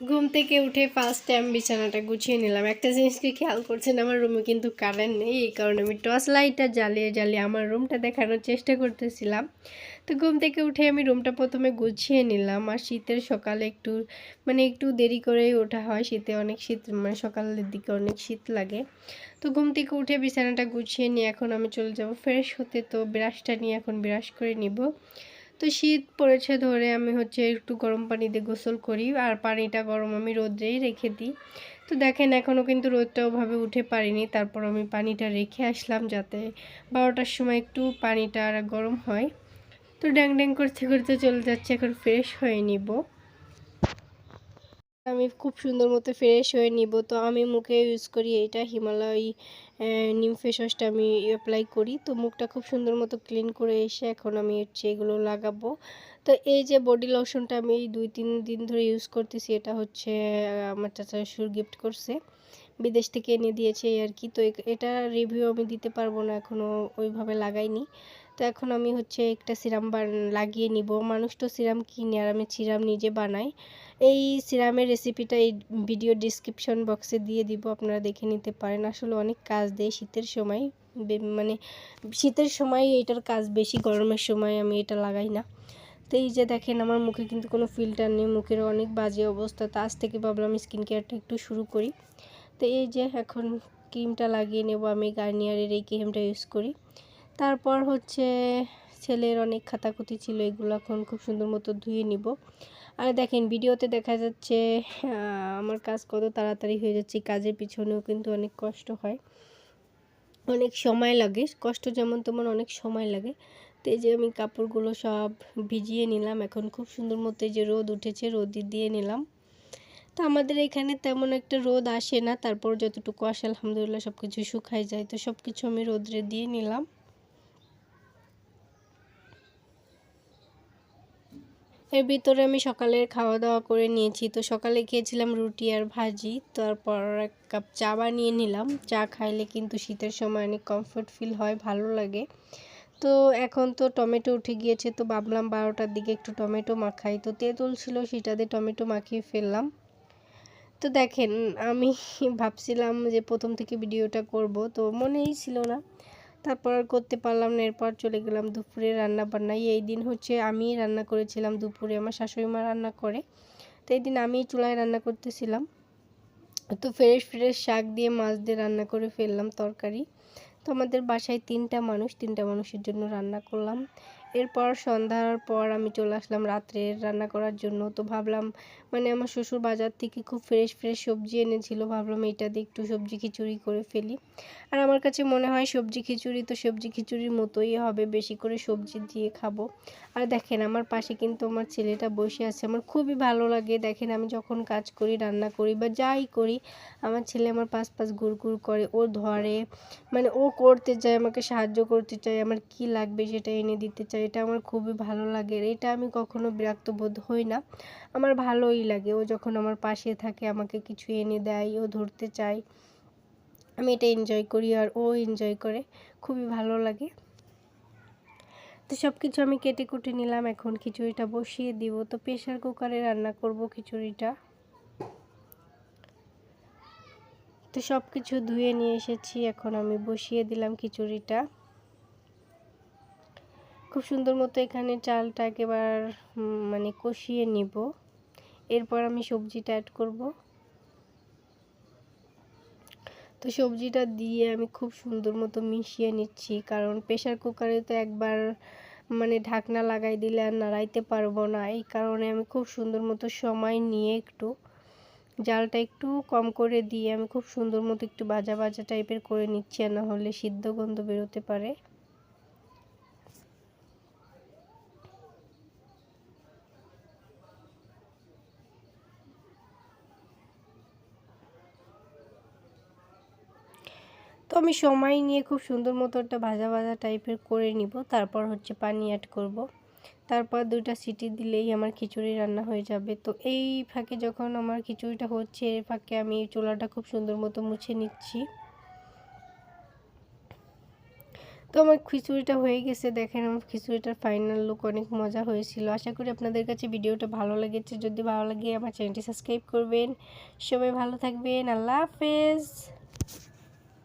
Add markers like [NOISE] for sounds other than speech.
ঘুম থেকে উঠে ফার্স্ট টাইম বিছানাটা গুছিয়ে নিলাম। একটা জিনিসকে খেয়াল করছেন? আমার রুমে কিন্তু কারেন্ট নেই, এই কারণে আমি টর্চ লাইটটা জ্বালিয়ে জ্বালিয়ে আমার রুমটা দেখানোর চেষ্টা করতেছিলাম। তো ঘুম থেকে উঠে আমি রুমটা প্রথমে গুছিয়ে নিলাম আর শীতের সকালে একটু মানে একটু দেরি করেই ওঠা হয়। শীতে অনেক শীত মানে সকালের দিকে অনেক শীত লাগে। তো ঘুম থেকে উঠে বিছানাটা গুছিয়ে নিয়ে এখন আমি চলে যাব। ফ্রেশ হতে তো ব্রাশটা নিয়ে এখন ব্রাশ করে নিব। তো শীত পড়েছে ধরে আমি হচ্ছে একটু গরম পানি দিয়ে গোসল করি আর পানিটা গরম আমি রোদ্রেই রেখে দিই। তো দেখেন এখনও কিন্তু রোদটা ওভাবে উঠে পারিনি, তারপর আমি পানিটা রেখে আসলাম যাতে বারোটার সময় একটু পানিটা আর গরম হয়। তো ড্যাং ড্যাং করতে করতে চলে যাচ্ছে, এখন ফ্রেশ হয়ে নিব। আমি খুব সুন্দর মতো ফ্রেশ হয়ে নিব। তো আমি মুখে ইউজ করি এটা হিমালয় নিম ফেস ওয়াশটা আমি অ্যাপ্লাই করি। তো মুখটা খুব সুন্দর মতো ক্লিন করে এসে এখন আমি হচ্ছে এগুলো লাগাবো। তো এই যে বডি লোশনটা আমি দুই, তিন দিন ধরে ইউজ করতেছি, এটা হচ্ছে আমার চাচা শুরু গিফট করছে। বিদেশ থেকে এনে দিয়েছে আর কি। তো এটা রিভিউ আমি দিতে পারব না এখনও ওইভাবে লাগাইনি। তো এখন আমি হচ্ছে একটা সিরাম লাগিয়ে নিব। মানুষ তো সিরাম কিনে, আর আমি সিরাম নিজে বানাই। এই সিরামের রেসিপিটা এই ভিডিও ডিসক্রিপশন বক্সে দিয়ে দিব, আপনারা দেখে নিতে পারেন। আসলে অনেক কাজ দেয় শীতের সময়। মানে শীতের সময় এটার কাজ বেশি, গরমের সময় আমি এটা লাগাই না। তো এই যে দেখেন, আমার মুখে কিন্তু কোনো ফিল্টার নেই। মুখের অনেক বাজে অবস্থা। তো আজ থেকে ভাবলাম স্কিন কেয়ারটা একটু শুরু করি। তো এই যে এখন ক্রিমটা লাগিয়ে নেব, আমি গার্নিয়ারের এই ক্রিমটা ইউজ করি। তারপর হচ্ছে ছেলের অনেক খাতাকুতি ছিল, এগুলো এখন খুব সুন্দর মতো ধুয়ে নিব। আর দেখেন, ভিডিওতে দেখা যাচ্ছে আমার কাজ কত তাড়াতাড়ি হয়ে যাচ্ছে, কাজের পিছনেও কিন্তু অনেক কষ্ট হয়। অনেক সময় লাগে, কষ্ট যেমন তেমন অনেক সময় লাগে। তো এই যে আমি কাপড়গুলো সব ভিজিয়ে নিলাম, এখন খুব সুন্দর মতো যে রোদ উঠেছে রোদ দিয়ে নিলাম। তো আমাদের এখানে তেমন একটা রোদ আসে না। তারপর যতটুকু আসে, আলহামদুলিল্লাহ সব কিছু শুকাই যায়। তো সব কিছু আমি রোদ্রে দিয়ে নিলাম। এর ভিতরে আমি সকালের খাওয়া দাওয়া করে নিয়েছি। তো সকালে খেয়েছিলাম রুটি আর ভাজি। তারপর এক কাপ চা বানিয়ে নিলাম। চা খাইলে কিন্তু শীতের সময় অনেক কমফোর্ট ফিল হয়, ভালো লাগে। তো এখন তো টমেটো উঠে গিয়েছে। তো ভাবলাম বারোটার দিকে একটু টমেটো মাখাই। তো তেঁতুল ছিল, সেটা দিয়ে টমেটো মাখিয়ে ফেললাম। তো দেখেন, আমি [LAUGHS] ভাবছিলাম যে প্রথম থেকে ভিডিওটা করব, তো মনেই ছিল না। তারপর আর করতে পারলাম না, এরপর চলে গেলাম দুপুরে রান্না বান্নাই এই দিন হচ্ছে আমি রান্না করেছিলাম দুপুরে, আমার শাশুড়ি মা রান্না করে। তো এই দিন আমি চুলায় রান্না করতেছিলাম। তো ফ্রেশ ফ্রেশ শাক দিয়ে, মাছ দিয়ে রান্না করে ফেললাম তরকারি। তো আমাদের বাসায় তিনটা মানুষ, তিনটা মানুষের জন্য রান্না করলাম। এরপর সন্ধ্যার পর আমি চলে আসলাম রাত্রে রান্না করার জন্য। তো ভাবলাম মানে আমার শ্বশুর বাজার থেকে খুব ফ্রেশ ফ্রেশ সবজি এনেছিল। ভাবলাম এটা দিয়ে একটু সবজি খিচুড়ি করে ফেলি। আর আমার কাছে মনে হয় সবজি খিচুড়ি তো সবজি খিচুড়ির মতোই হবে, বেশি করে সবজি দিয়ে খাব। আর দেখেন, আমার পাশে কিন্তু আমার ছেলেটা বসে আছে। আমার খুবই ভালো লাগে। দেখেন, আমি যখন কাজ করি, রান্না করি বা যাই করি, আমার ছেলে আমার পাশ পাশ ঘুর ঘুর করে, ও ধরে মানে ও করতে চায়, আমাকে সাহায্য করতে চায়, আমার কি লাগবে সেটা এনে দিতে চায়। এটা আমার খুবই ভালো লাগে। এটা আমি কখনো বিরক্ত বোধ হই না। আমার ভালোই লাগে। ও যখন আমার পাশে থাকে, আমাকে কিছু এনে দেয়, ও ধরতে চায়, আমি এটা এনজয় করি আর ও এনজয় করে। খুবই ভালো লাগে। তো সব কিছু আমি কেটে কুটে নিলাম। এখন খিচুড়িটা বসিয়ে দিব। তো প্রেশার কুকারে রান্না করব খিচুড়িটা। তো সব কিছু ধুয়ে নিয়ে এসেছি। এখন আমি বসিয়ে দিলাম খিচুড়িটা। খুব সুন্দর মতো এখানে চালটা একেবার মানে কষিয়ে নিব। এরপর আমি সবজিটা অ্যাড করব। তো সবজিটা দিয়ে আমি খুব সুন্দর মতো মিশিয়ে নিচ্ছি, কারণ প্রেশার কুকারে তো একবার মানে ঢাকনা লাগাই দিলে আর নাড়াইতে পারব না। এই কারণে আমি খুব সুন্দর মতো সময় নিয়ে একটু জালটা একটু কম করে দিয়ে আমি খুব সুন্দর মতো একটু বাজা বাজা টাইপের করে নিচ্ছি, আর না হলে সিদ্ধ গন্ধ বেরোতে পারে। আমি সময় নিয়ে খুব সুন্দর মতো একটা ভাজা ভাজা টাইপের করে নিব। তারপর হচ্ছে পানি অ্যাড করব। তারপর দুইটা সিটি দিলেই আমার খিচুড়ি রান্না হয়ে যাবে। তো এই ফাঁকে যখন আমার খিচুড়িটা হচ্ছে, এর ফাঁকে আমি চুলাটা খুব সুন্দর মতো মুছে নিচ্ছি। তো আমার খিচুড়িটা হয়ে গেছে। দেখেন আমার খিচুড়িটার ফাইনাল লুক অনেক মজা হয়েছিল। আশা করি আপনাদের কাছে ভিডিওটা ভালো লেগেছে। যদি ভালো লাগে আমার চ্যানেলটি সাবস্ক্রাইব করবেন। সবাই ভালো থাকবেন। আল্লাহ হাফেজ।